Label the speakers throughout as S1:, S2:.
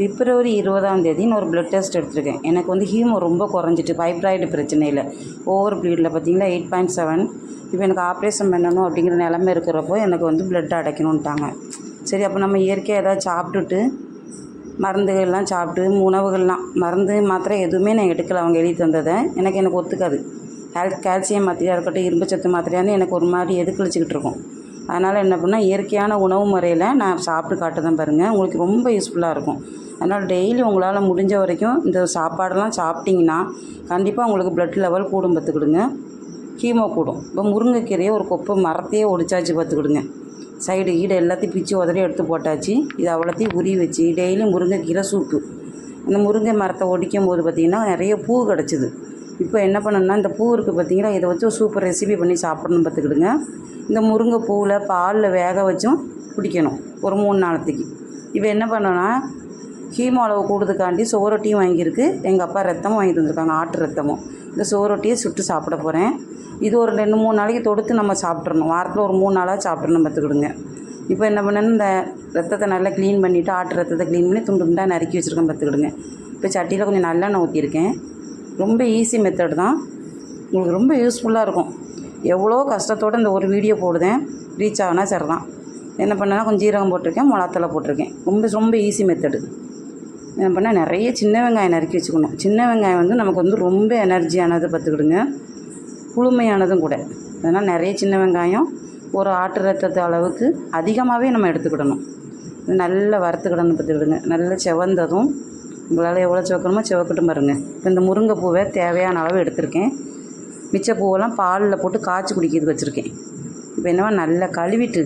S1: பிப்ரவரி இருபதாம் தேதி நான் ஒரு ப்ளட் டெஸ்ட் எடுத்திருக்கேன். எனக்கு வந்து ஹீமோ ரொம்ப குறைஞ்சிட்டு ஃபைப்ராய்டு பிரச்சனையில். ஓவர் ப்ளீடில் பார்த்தீங்கன்னா எயிட் பாயிண்ட் செவன் இப்போ எனக்கு ஆப்ரேஷன் பண்ணணும் அப்படிங்கிற நிலமை இருக்கிறப்போ எனக்கு வந்து ப்ளட் அடைக்கணுன்ட்டாங்க சரி அப்போ நம்ம இயற்கையாக ஏதாவது சாப்பிட்டுட்டு மருந்துகள்லாம் சாப்பிட்டு உணவுகள்லாம் மருந்து மாத்திரை எதுவுமே நான் எடுக்கல. அவங்க எழுதி தந்ததை எனக்கு எனக்கு ஒத்துக்காது. கால் கால்சியம் மாத்திரையாக இருக்கட்டும் இரும்பு சத்து மாத்திரையானு எனக்கு ஒரு மாதிரி எதுக்கழிச்சிக்கிட்டு இருக்கும். அதனால் என்ன பண்ணால் இயற்கையான உணவு முறையில் நான் சாப்பிட்டு காட்டுதான் பாருங்கள் உங்களுக்கு ரொம்ப யூஸ்ஃபுல்லாக இருக்கும். அதனால் டெய்லி உங்களால் முடிஞ்ச வரைக்கும் இந்த சாப்பாடெல்லாம் சாப்பிட்டிங்கன்னா கண்டிப்பாக உங்களுக்கு ப்ளட் லெவல் கூடும் பார்த்துக்கிடுங்க. கீமோ கூடும். இப்போ முருங்கைக்கீரையை ஒரு கொப்பு மரத்தையே ஒடிச்சாச்சு பார்த்துக்கிடுங்க. சைடு ஈடு எல்லாத்தையும் பிச்சு உதறி எடுத்து போட்டாச்சு. இது அவ்வளோத்தையும் உரி வச்சு டெய்லி முருங்கைக்கீரை சூப்பு. அந்த முருங்கை மரத்தை ஒடிக்கும் போது பார்த்திங்கன்னா நிறைய பூ கிடச்சிது. இப்போ என்ன பண்ணணும்னா இந்த பூ இருக்குது பார்த்தீங்கன்னா இதை வச்சு சூப்பர் ரெசிபி பண்ணி சாப்பிடணும் பார்த்துக்கிடுங்க. இந்த முருங்கை பூவில் பாலில் வேக வச்சும் குடிக்கணும். ஒரு மூணு நாளத்துக்கு. இப்போ என்ன பண்ணோன்னா ஹீமோ அளவு கூடுறதுக்காண்டி சுவரொட்டியும் வாங்கியிருக்கு. எங்கள் அப்பா ரத்தமும் வாங்கி தந்திருக்காங்க ஆட்டு ரத்தமும். இந்த சுவரொட்டியை சுட்டு சாப்பிட போகிறேன் இது ஒரு ரெண்டு மூணு நாளைக்கு தொடுத்து நம்ம சாப்பிட்றணும் வாரத்தில் ஒரு மூணு நாளாக சாப்பிட்றணும் பார்த்துக்கிடுங்க. இப்போ என்ன பண்ணேன்னு இந்த ரத்தத்தை நல்லா க்ளீன் பண்ணிவிட்டு ஆட்டு ரத்தத்தை க்ளீன் பண்ணி துண்டு துண்டாக நறுக்கி வச்சுருக்கேன் பார்த்துக்கிடுங்க. இப்போ சட்டியில் கொஞ்சம் நல்லெண்ணெய் ஊற்றியிருக்கேன் ரொம்ப ஈஸி மெத்தட் தான். உங்களுக்கு ரொம்ப யூஸ்ஃபுல்லாக இருக்கும். எவ்வளோ கஷ்டத்தோடு இந்த ஒரு வீடியோ போடுதேன். ரீச் ஆகுனா சரிதான். என்ன பண்ணேன்னா கொஞ்சம் ஜீரகம் போட்டிருக்கேன் மிளகாத்தலை போட்டிருக்கேன். ரொம்ப ரொம்ப ஈஸி மெத்தடு என்ன பண்ணால் நிறைய சின்ன வெங்காயம் நறுக்கி வச்சுக்கணும். சின்ன வெங்காயம் வந்து நமக்கு வந்து ரொம்ப எனர்ஜியானது பார்த்துக்கிடுங்க. குளுமையானதும் கூட. அதனால் நிறைய சின்ன வெங்காயம் ஒரு ஆட்டு ரத்தத்து அளவுக்கு அதிகமாகவே நம்ம எடுத்துக்கிடணும். நல்லா வறுத்துக்கிடணும் பார்த்துக்கிடுங்க. நல்லா செவந்ததும் உங்களால் எவ்வளோ சிவக்கணுமோ சிவக்கட்டும் பாருங்க. இப்போ இந்த முருங்கை பூவை தேவையான அளவு எடுத்திருக்கேன். மிச்ச பூவெல்லாம் பாலில் போட்டு காய்ச்சி குடிக்கிறது வச்சுருக்கேன். இப்போ என்னவா நல்லா கழுவிட்டு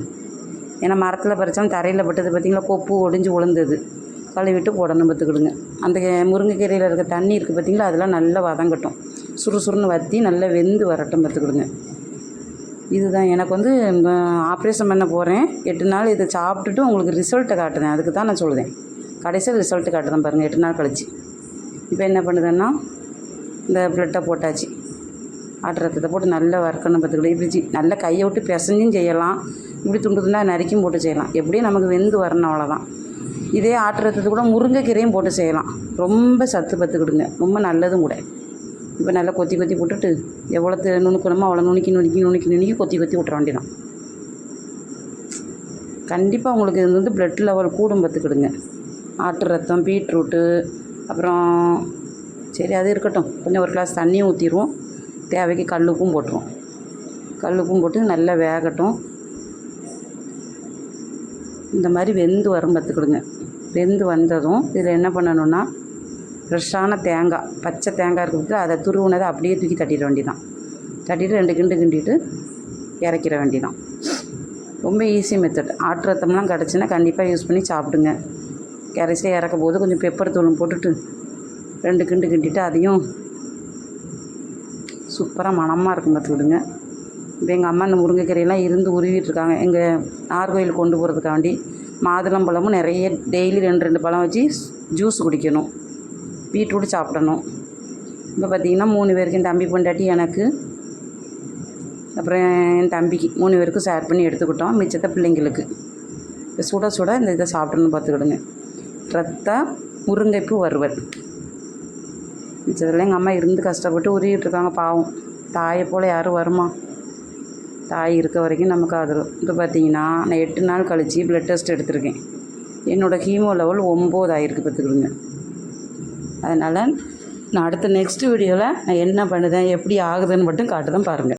S1: ஏன்னா மரத்தில் பறித்தோம் தரையில் பட்டது பார்த்திங்களா கொப்பு ஒடிஞ்சு உளுந்தது. கழுவிட்டு போடணும் பார்த்துக்கிடுங்க. அந்த முருங்கைக்கீரையில் இருக்க தண்ணி இருக்குது பார்த்திங்களா? அதெல்லாம் நல்லா வதங்கட்டும். சுறுசுறுன்னு வற்றி நல்லா வெந்து வரட்டும் பார்த்துக்கிடுங்க. இதுதான். எனக்கு வந்து ஆப்ரேஷன் பண்ண போகிறேன் எட்டு நாள் இதை சாப்பிட்டுட்டு உங்களுக்கு ரிசல்ட்டை காட்டுறேன். அதுக்கு தான் நான் சொல்லுதேன் கடைசியில் ரிசல்ட்டு காட்டுறேன் பாருங்கள் எட்டு நாள் கழிச்சு. இப்போ என்ன பண்ணுதுன்னா இந்த ப்ளட்டை போட்டாச்சு. ஆட்டு ரத்தத்தை போட்டு நல்லா வறுக்கணும் பார்த்துக்கிட்டு இப்படி நல்லா கையை விட்டு பிசைஞ்சும் செய்யலாம். இப்படி துண்டு துண்டாக நறுக்கியும் போட்டு செய்யலாம். எப்படியும் நமக்கு வெந்து வரணும் அவ்வளோதான் இதே ஆட்டு ரத்தத்தை கூட முருங்கைக்கீரையும் போட்டு செய்யலாம். ரொம்ப சத்து பத்துக்கிடுங்க. ரொம்ப நல்லதும் கூட. இப்போ நல்லா கொத்தி கொத்தி போட்டுட்டு எவ்வளோ நுணுக்கணுமோ அவ்வளோ நுணுக்கி நுணுக்கி நுணுக்கி நுணுக்கி கொத்தி கொத்தி விட்ற வேண்டியதான் கண்டிப்பாக உங்களுக்கு இது வந்து பிளட் லெவல் கூடும் பார்த்துக்கிடுங்க ஆட்டு ரத்தம் பீட்ரூட்டு அப்புறம் சரி அது இருக்கட்டும். கொஞ்சம் ஒரு கிளாஸ் தண்ணியும் ஊற்றிடுவோம் தேவைக்கு கல்லுப்பும் போட்டுருவோம். கல்லுப்பும் போட்டு நல்லா வேகட்டும். இந்த மாதிரி வெந்து வரும் பார்த்துக்கிடுங்க வெந்து வந்ததும் இதில் என்ன பண்ணணும்னா ஃப்ரெஷ்ஷான தேங்காய் பச்சை தேங்காய் இருக்குது அதை துருவுனதை அப்படியே தூக்கி தட்டிட வேண்டிதான் தட்டிட்டு ரெண்டு கிண்டு கிண்டிட்டு இறக்கிற வேண்டிதான் ரொம்ப ஈஸி மெத்தட் ஆட்டு ரத்தம்லாம் கிடச்சுன்னா கண்டிப்பாக யூஸ் பண்ணி சாப்பிடுங்க. கரைசியாக இறக்கும் போது கொஞ்சம் பெப்பர் தூளும் போட்டுட்டு ரெண்டு கிண்டு கிண்டிட்டு அதையும் சூப்பராக மணமாக இருக்கும் பார்த்துக்கிடுங்க இப்போ எங்கள் அம்மா இந்த முருங்கைக்கீரையெல்லாம் இருந்து உருவிட்டுருக்காங்க எங்கள் நார்கோயில் கொண்டு போகிறதுக்காண்டி மாதுளம்பழமும் நிறைய டெய்லி ரெண்டு ரெண்டு பழம் வச்சு ஜூஸ் குடிக்கணும். பீட்ரூட் சாப்பிடணும். இப்போ பார்த்தீங்கன்னா மூணு பேருக்கு என் தம்பி பொண்டாட்டி எனக்கு. அப்புறம் என் தம்பிக்கு மூணு பேருக்கும் ஷேர் பண்ணி எடுத்துக்கிட்டோம். மிச்சத்தை பிள்ளைங்களுக்கு. இப்போ சுட சுட இந்த இதை சாப்பிடணும் பார்த்துக்கிடுங்க. ரத்த முருங்கைப்பூ வறுவல். மிச்சத்தில் எங்கள் அம்மா இருந்து கஷ்டப்பட்டு உருகிட்டு இருக்காங்க பாவம். தாயை போல் யாரும் வருமா? தாய் இருக்க வரைக்கும் நமக்கு ஆதரவு. இப்போ பார்த்தீங்கன்னா நான் எட்டு நாள் கழித்து ப்ளட் டெஸ்ட் எடுத்திருக்கேன். என்னோடய ஹீமோ லெவல் ஒம்பது ஆயிருக்கு பார்த்துக்கிடுங்க. அதனால் நான் அடுத்த நெக்ஸ்ட் வீடியோவில் நான் என்ன பண்ணுதேன் எப்படி ஆகுதுன்னு மட்டும் காட்டுதான் பாருங்கள்